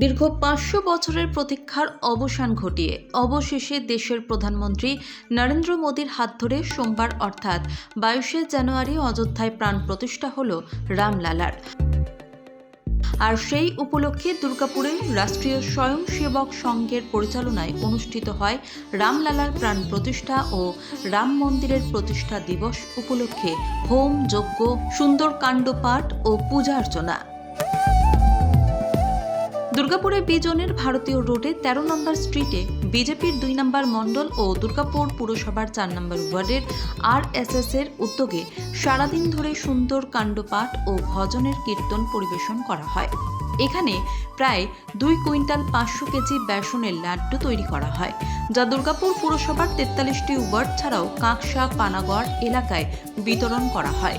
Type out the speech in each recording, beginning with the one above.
দীর্ঘ পাঁচশো বছরের প্রতীক্ষার অবসান ঘটিয়ে অবশেষে দেশের প্রধানমন্ত্রী নরেন্দ্র মোদীর হাত ধরে সোমবার অর্থাৎ বাইশে জানুয়ারি অযোধ্যায় প্রাণ প্রতিষ্ঠা হল রামলালার। আর সেই উপলক্ষে দুর্গাপুরে রাষ্ট্রীয় স্বয়ংসেবক সংঘের পরিচালনায় অনুষ্ঠিত হয় রামলালার প্রাণ প্রতিষ্ঠা ও রাম মন্দিরের প্রতিষ্ঠা দিবস উপলক্ষে হোম যজ্ঞ, সুন্দর কাণ্ডপাঠ ও পূজা অর্চনা। দুর্গাপুরে বিজনের ভারতীয় রোডে তেরো নম্বর স্ট্রিটে বিজেপির দুই নম্বর মণ্ডল ও দুর্গাপুর পুরসভার চার নম্বর ওয়ার্ডের আর এস এর উদ্যোগে সারাদিন ধরে সুন্দর কাণ্ডপাঠ ও ভজনের কীর্তন পরিবেশন করা হয়। এখানে প্রায় দুই কুইন্টাল পাঁচশো কেজি বেসনের লাড্ডু তৈরি করা হয়, যা দুর্গাপুর পুরসভার তেতাল্লিশটি ওয়ার্ড ছাড়াও কাঁকসা, পানাগড় এলাকায় বিতরণ করা হয়।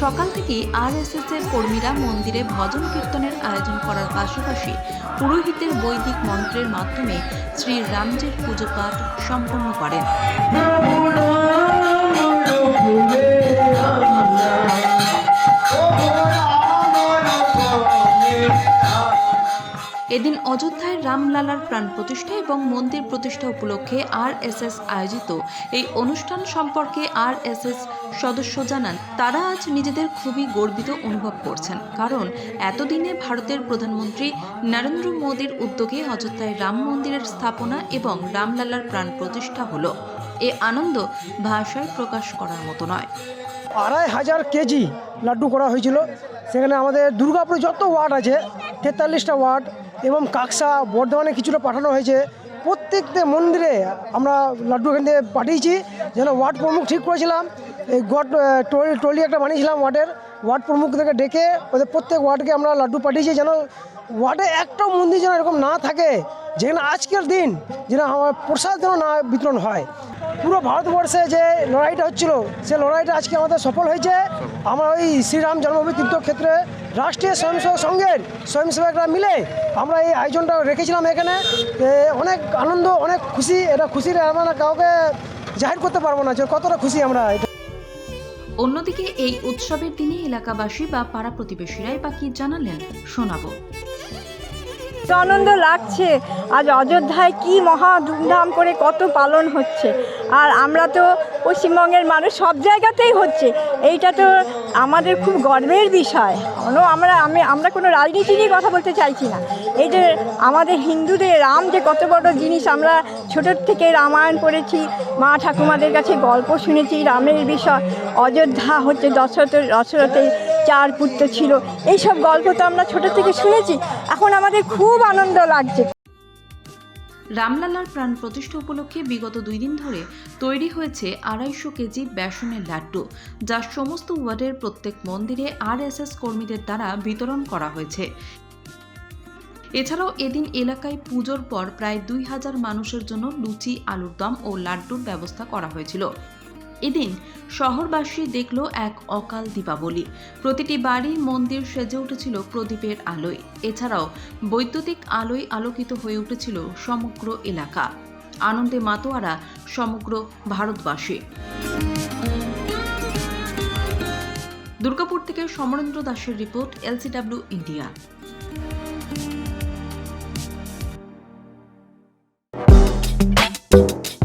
সকাল থেকেই আরএসএস এর কর্মীরা মন্দিরে ভজন কীর্তনের আয়োজন করার পাশাপাশি পুরোহিতের বৈদিক মন্ত্রের মাধ্যমে শ্রী রামজির পুজো পাঠ সম্পন্ন করেন। এদিন অযোধ্যায় রামলালার প্রাণ প্রতিষ্ঠা এবং মন্দির প্রতিষ্ঠা উপলক্ষে আরএসএস আয়োজিত এই অনুষ্ঠান সম্পর্কে আরএসএস সদস্য জানান, তারা আজ নিজেদের খুবই গর্বিত অনুভব করছেন। কারণ, এতদিনে ভারতের প্রধানমন্ত্রী নরেন্দ্র মোদীর উদ্যোগে অযোধ্যায় রাম মন্দিরের স্থাপনা এবং রামলালার প্রাণ প্রতিষ্ঠা হলো। এ আনন্দ ভাষায় প্রকাশ করার মতো নয়। আড়াই হাজার কেজি লাড্ডু করা হয়েছিল। সেখানে আমাদের দুর্গাপুরে যত ওয়ার্ড আছে, তেতাল্লিশটা ওয়ার্ড এবং কাকসা বর্ধমানে কিছুটা পাঠানো হয়েছে। প্রত্যেকটা মন্দিরে আমরা লাড্ডু এখান থেকে পাঠিয়েছি, যেন ওয়ার্ড প্রমুখ ঠিক করেছিলাম। এই গড টলি টলি একটা বানিয়েছিলাম ওয়ার্ডের। ওয়ার্ড প্রমুখ থেকে ডেকে ওদের প্রত্যেক ওয়ার্ডকে আমরা লাড্ডু পাঠিয়েছি, যেন ওয়ার্ডে একটাও মন্দির যেন এরকম না থাকে, যেখানে আজকের দিন যেন আমার প্রসাদ যেন না বিতরণ হয়। পুরো ভারতবর্ষে যে লড়াইটা হচ্ছিল, সে লড়াইটা আজকে আমাদের সফল হয়েছে। আমরা ওই শ্রীরাম জন্মভূমি তীর্থক্ষেত্রে রাষ্ট্রীয় স্বয়ংসেবক সংঘের স্বয়ংসেবকরা মিলে আমরা এই আয়োজনটা রেখেছিলাম এখানে। অনেক আনন্দ অনেক খুশি। এটা খুশির আমরা কাউকে জাহির করতে পারব না যে কতটা খুশি আমরা এটা। অন্যদিকে এই উৎসবের দিনে এলাকাবাসী বা পাড়া প্রতিবেশীরাই বা কি জানালেন শোনাবো। তো আনন্দ লাগছে। আজ অযোধ্যায় কি মহা ধুমধাম করে কত পালন হচ্ছে। আর আমরা তো পশ্চিমবঙ্গের মানুষ সব জায়গাতেই হচ্ছে। এইটা তো আমাদের খুব গর্বের বিষয়। কোনো আমরা, আমি, আমরা কোনো রাজনীতি নিয়ে কথা বলতে চাইছি না। এই যে আমাদের হিন্দুদের রাম যে কত বড় জিনিস, আমরা ছোটোর থেকে রামায়ণ পড়েছি, মা ঠাকুমাদের কাছে গল্প শুনেছি, রামের বিষয়, অযোধ্যা হচ্ছে দশরথ, দশরথের চার পুত্র ছিল। এইসব গল্প তো আমরা ছোটো থেকে শুনেছি। এখন আমাদের খুব আনন্দ লাগছে। রামলালার প্রাণ প্রতিষ্ঠা উপলক্ষে বিগত দুই দিন ধরে তৈরি হয়েছে আড়াইশো কেজি বেসনের লাড্ডু, যা সমস্ত ওয়ার্ডের প্রত্যেক মন্দিরে আরএসএস কর্মীদের দ্বারা বিতরণ করা হয়েছে। এছাড়াও এদিন এলাকায় পুজোর পর প্রায় দুই হাজার মানুষের জন্য লুচি, আলুর দম ও লাড্ডুর ব্যবস্থা করা হয়েছিল। এদিন শহরবাসী দেখল এক অকাল দীপাবলি। প্রতিটি বাড়ি মন্দির সেজে উঠেছিল প্রদীপের আলোয়। এছাড়াও বৈদ্যুতিক আলোয় আলোকিত হয়ে উঠেছিল সমগ্র এলাকা। আনন্দে মাতোয়ারা সমগ্র ভারতবাসী। দুর্গাপুর থেকে সমরেন্দ্র দাসের রিপোর্ট, এলসিডাব্লিউ, ইন্ডিয়া।